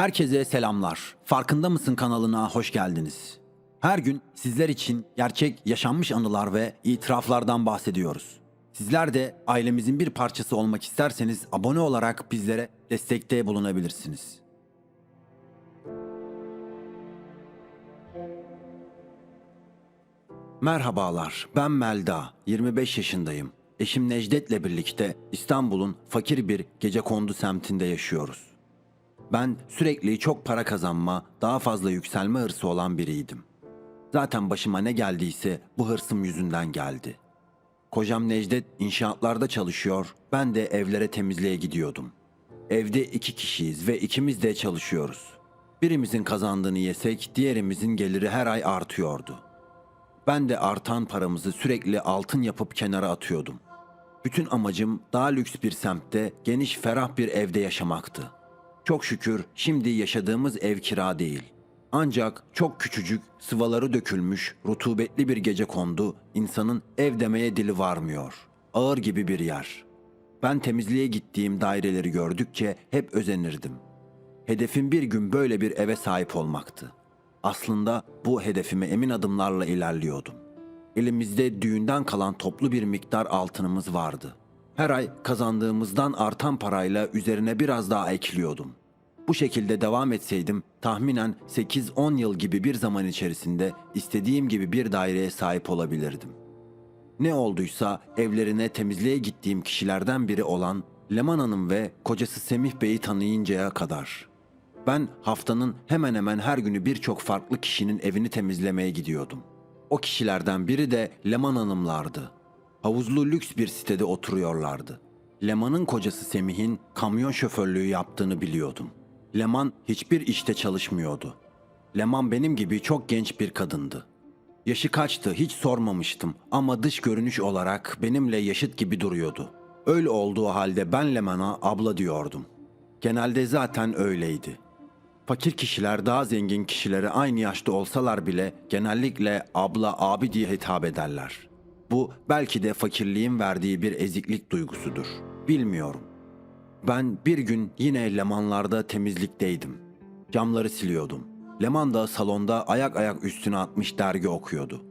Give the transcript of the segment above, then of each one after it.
Herkese selamlar. Farkında mısın kanalına hoş geldiniz. Her gün sizler için gerçek yaşanmış anılar ve itiraflardan bahsediyoruz. Sizler de ailemizin bir parçası olmak isterseniz abone olarak bizlere destekte bulunabilirsiniz. Merhabalar, ben Melda, 25 yaşındayım. Eşim Necdet'le birlikte İstanbul'un fakir bir gecekondu semtinde yaşıyoruz. Ben sürekli çok para kazanma, daha fazla yükselme hırsı olan biriydim. Zaten başıma ne geldiyse bu hırsım yüzünden geldi. Kocam Necdet inşaatlarda çalışıyor, ben de evlere temizliğe gidiyordum. Evde iki kişiyiz ve ikimiz de çalışıyoruz. Birimizin kazandığını yesek diğerimizin geliri her ay artıyordu. Ben de artan paramızı sürekli altın yapıp kenara atıyordum. Bütün amacım daha lüks bir semtte, geniş ferah bir evde yaşamaktı. Çok şükür şimdi yaşadığımız ev kira değil. Ancak çok küçücük, sıvaları dökülmüş, rutubetli bir gece kondu, insanın ev demeye dili varmıyor. Ağır gibi bir yer. Ben temizliğe gittiğim daireleri gördükçe hep özenirdim. Hedefim bir gün böyle bir eve sahip olmaktı. Aslında bu hedefime emin adımlarla ilerliyordum. Elimizde düğünden kalan toplu bir miktar altınımız vardı. Her ay kazandığımızdan artan parayla üzerine biraz daha ekliyordum. Bu şekilde devam etseydim tahminen 8-10 yıl gibi bir zaman içerisinde istediğim gibi bir daireye sahip olabilirdim. Ne olduysa evlerine temizliğe gittiğim kişilerden biri olan Leman Hanım ve kocası Semih Bey'i tanıyıncaya kadar. Ben haftanın hemen hemen her günü birçok farklı kişinin evini temizlemeye gidiyordum. O kişilerden biri de Leman Hanımlardı. Havuzlu lüks bir sitede oturuyorlardı. Leman'ın kocası Semih'in kamyon şoförlüğü yaptığını biliyordum. Leman hiçbir işte çalışmıyordu. Leman benim gibi çok genç bir kadındı. Yaşı kaçtı hiç sormamıştım ama dış görünüş olarak benimle yaşıt gibi duruyordu. Öyle olduğu halde ben Leman'a abla diyordum. Genelde zaten öyleydi. Fakir kişiler daha zengin kişilere aynı yaşta olsalar bile genellikle abla abi diye hitap ederler. Bu belki de fakirliğin verdiği bir eziklik duygusudur. Bilmiyorum. Ben bir gün yine Lemanlarda temizlikteydim. Camları siliyordum. Leman da salonda ayak ayak üstüne atmış dergi okuyordu.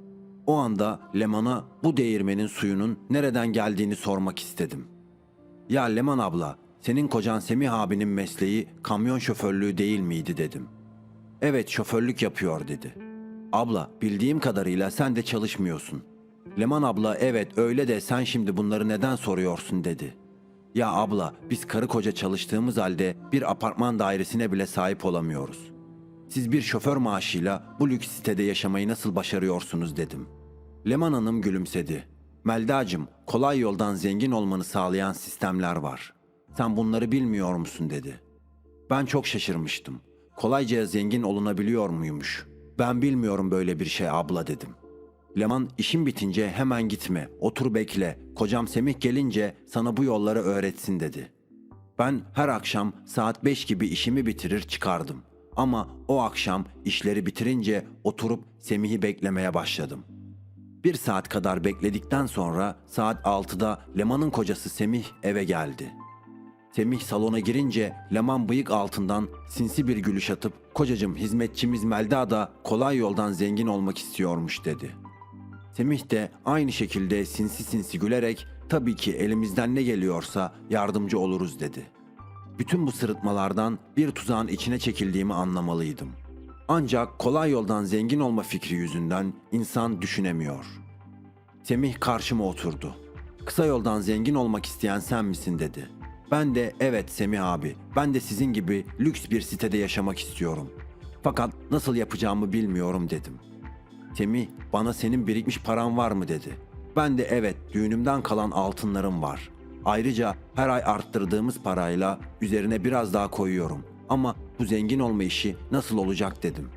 O anda Leman'a bu değirmenin suyunun nereden geldiğini sormak istedim. Ya Leman abla, senin kocan Semih abinin mesleği kamyon şoförlüğü değil miydi dedim. Evet şoförlük yapıyor dedi. Abla bildiğim kadarıyla sen de çalışmıyorsun. Leman abla evet öyle de sen şimdi bunları neden soruyorsun dedi. Ya abla biz karı koca çalıştığımız halde bir apartman dairesine bile sahip olamıyoruz. Siz bir şoför maaşıyla bu lüks sitede yaşamayı nasıl başarıyorsunuz dedim. Leman Hanım gülümsedi. Meldacım kolay yoldan zengin olmanı sağlayan sistemler var. Sen bunları bilmiyor musun dedi. Ben çok şaşırmıştım. Kolayca zengin olunabiliyor muymuş? Ben bilmiyorum böyle bir şey abla dedim. Leman işin bitince hemen gitme, otur bekle. Kocam Semih gelince sana bu yolları öğretsin dedi. Ben her akşam saat 5 gibi işimi bitirir çıkardım. Ama o akşam işleri bitirince oturup Semih'i beklemeye başladım. Bir saat kadar bekledikten sonra saat 6'da Leman'ın kocası Semih eve geldi. Semih salona girince Leman bıyık altından sinsi bir gülüş atıp kocacım hizmetçimiz Melda da kolay yoldan zengin olmak istiyormuş dedi. Semih de aynı şekilde sinsi sinsi gülerek tabii ki elimizden ne geliyorsa yardımcı oluruz dedi. Bütün bu sırıtmalardan bir tuzağın içine çekildiğimi anlamalıydım. Ancak kolay yoldan zengin olma fikri yüzünden insan düşünemiyor. Semih karşıma oturdu. Kısa yoldan zengin olmak isteyen sen misin dedi. Ben de evet Semih abi, ben de sizin gibi lüks bir sitede yaşamak istiyorum. Fakat nasıl yapacağımı bilmiyorum dedim. Semih bana senin birikmiş paran var mı dedi. Ben de evet düğünümden kalan altınlarım var. Ayrıca her ay arttırdığımız parayla üzerine biraz daha koyuyorum. Ama bu zengin olma işi nasıl olacak dedim.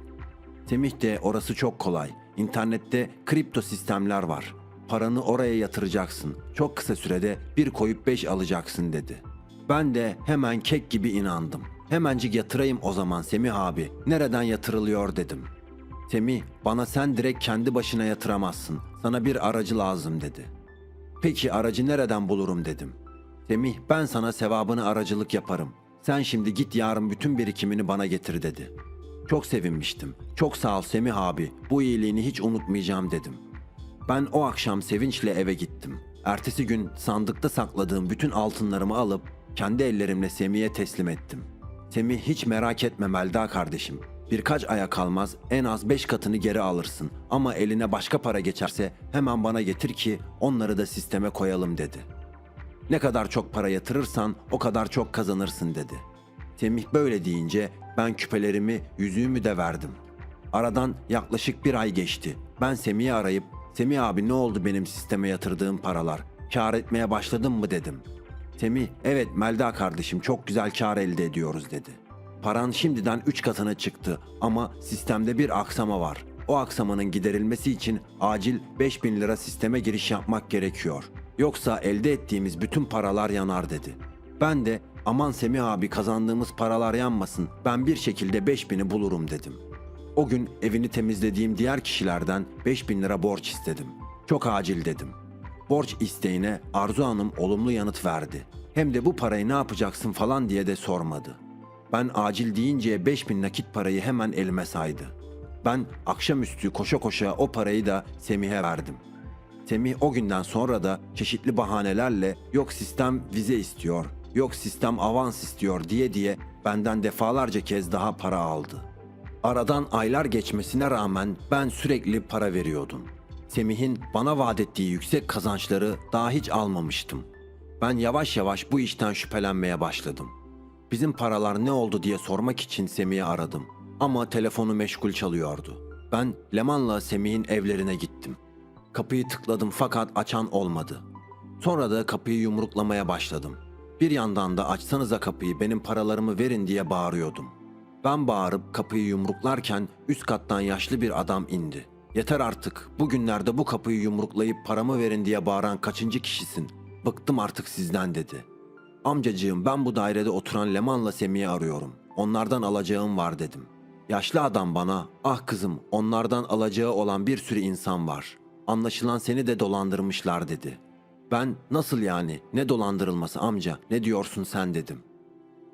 Semih de orası çok kolay. İnternette kripto sistemler var. Paranı oraya yatıracaksın. Çok kısa sürede bir koyup beş alacaksın dedi. Ben de hemen kek gibi inandım. Hemencik yatırayım o zaman Semih abi. Nereden yatırılıyor dedim. Semih bana sen direkt kendi başına yatıramazsın. Sana bir aracı lazım dedi. Peki aracı nereden bulurum dedim. Semih ben sana sevabını aracılık yaparım. Sen şimdi git yarın bütün birikimini bana getir dedi. Çok sevinmiştim. Çok sağ ol Semih abi. Bu iyiliğini hiç unutmayacağım dedim. Ben o akşam sevinçle eve gittim. Ertesi gün sandıkta sakladığım bütün altınlarımı alıp kendi ellerimle Semih'e teslim ettim. Semih hiç merak etme Melda kardeşim. Birkaç aya kalmaz en az beş katını geri alırsın. Ama eline başka para geçerse hemen bana getir ki onları da sisteme koyalım dedi. Ne kadar çok para yatırırsan o kadar çok kazanırsın dedi. Semih böyle deyince ben küpelerimi, yüzüğümü de verdim. Aradan yaklaşık bir ay geçti. Ben Semih'i arayıp Semih abi ne oldu benim sisteme yatırdığım paralar? Kar etmeye başladın mı dedim. Semih evet Melda kardeşim çok güzel kar elde ediyoruz dedi. Paran şimdiden 3 katına çıktı ama sistemde bir aksama var. O aksamanın giderilmesi için acil 5000 lira sisteme giriş yapmak gerekiyor. Yoksa elde ettiğimiz bütün paralar yanar dedi. Ben de aman Semih abi kazandığımız paralar yanmasın ben bir şekilde 5000'i bulurum dedim. O gün evini temizlediğim diğer kişilerden 5000 lira borç istedim. Çok acil dedim. Borç isteğine Arzu Hanım olumlu yanıt verdi. Hem de bu parayı ne yapacaksın falan diye de sormadı. Ben acil deyince 5000 nakit parayı hemen elime saydı. Ben akşamüstü koşa koşa o parayı da Semih'e verdim. Semih o günden sonra da çeşitli bahanelerle yok sistem vize istiyor, yok sistem avans istiyor diye diye benden defalarca kez daha para aldı. Aradan aylar geçmesine rağmen ben sürekli para veriyordum. Semih'in bana vaat ettiği yüksek kazançları daha hiç almamıştım. Ben yavaş yavaş bu işten şüphelenmeye başladım. Bizim paralar ne oldu diye sormak için Semih'i aradım. Ama telefonu meşgul çalıyordu. Ben Leman'la Semih'in evlerine gittim. Kapıyı tıkladım fakat açan olmadı. Sonra da kapıyı yumruklamaya başladım. Bir yandan da açsanıza kapıyı benim paralarımı verin diye bağırıyordum. Ben bağırıp kapıyı yumruklarken üst kattan yaşlı bir adam indi. Yeter artık. Bugünlerde bu kapıyı yumruklayıp paramı verin diye bağıran kaçıncı kişisin? Bıktım artık sizden dedi. Amcacığım ben bu dairede oturan Leman'la Semih'i arıyorum. Onlardan alacağım var dedim. Yaşlı adam bana ah kızım onlardan alacağı olan bir sürü insan var. Anlaşılan seni de dolandırmışlar dedi. Ben nasıl yani ne dolandırılması amca ne diyorsun sen dedim.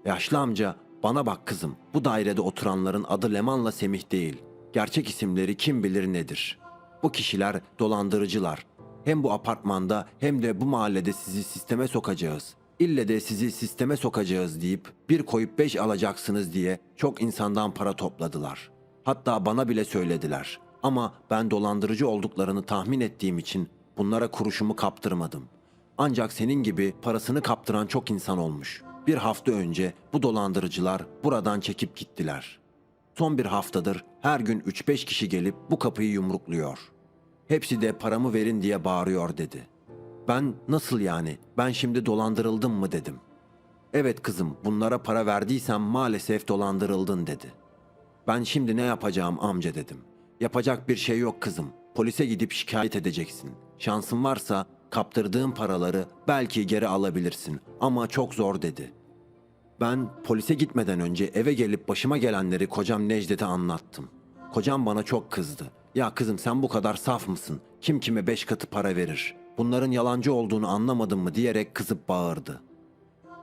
Yaşlı amca bana bak kızım bu dairede oturanların adı Leman'la Semih değil. Gerçek isimleri kim bilir nedir. Bu kişiler dolandırıcılar. Hem bu apartmanda hem de bu mahallede sizi sisteme sokacağız. İlle de sizi sisteme sokacağız deyip bir koyup beş alacaksınız diye çok insandan para topladılar. Hatta bana bile söylediler. Ama ben dolandırıcı olduklarını tahmin ettiğim için bunlara kuruşumu kaptırmadım. Ancak senin gibi parasını kaptıran çok insan olmuş. Bir hafta önce bu dolandırıcılar buradan çekip gittiler. Son bir haftadır her gün 3-5 kişi gelip bu kapıyı yumrukluyor. Hepsi de paramı verin diye bağırıyor dedi. Ben nasıl yani? Ben şimdi dolandırıldım mı dedim. Evet kızım bunlara para verdiysen maalesef dolandırıldın dedi. Ben şimdi ne yapacağım amca dedim. Yapacak bir şey yok kızım. Polise gidip şikayet edeceksin. Şansın varsa kaptırdığın paraları belki geri alabilirsin ama çok zor dedi. Ben polise gitmeden önce eve gelip başıma gelenleri kocam Necdet'e anlattım. Kocam bana çok kızdı. Ya kızım sen bu kadar saf mısın? Kim kime beş katı para verir? Bunların yalancı olduğunu anlamadın mı diyerek kızıp bağırdı.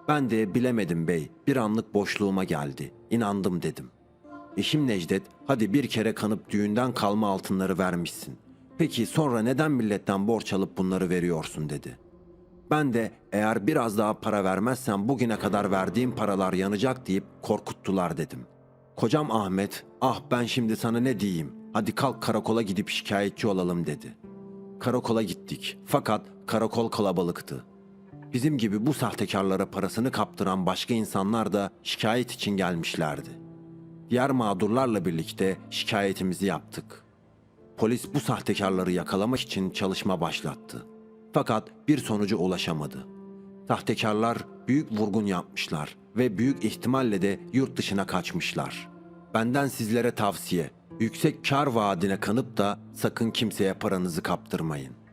Ben de bilemedim bey. Bir anlık boşluğuma geldi. İnandım dedim. Eşim Necdet, hadi bir kere kanıp düğünden kalma altınları vermişsin. Peki sonra neden milletten borç alıp bunları veriyorsun dedi. Ben de eğer biraz daha para vermezsem bugüne kadar verdiğim paralar yanacak deyip korkuttular dedim. Kocam Ahmet, ah ben şimdi sana ne diyeyim, hadi kalk karakola gidip şikayetçi olalım dedi. Karakola gittik fakat karakol kalabalıktı. Bizim gibi bu sahtekarlara parasını kaptıran başka insanlar da şikayet için gelmişlerdi. Diğer mağdurlarla birlikte şikayetimizi yaptık. Polis bu sahtekarları yakalamak için çalışma başlattı. Fakat bir sonuca ulaşamadı. Sahtekarlar büyük vurgun yapmışlar ve büyük ihtimalle de yurt dışına kaçmışlar. Benden sizlere tavsiye, yüksek kar vaadine kanıp da sakın kimseye paranızı kaptırmayın.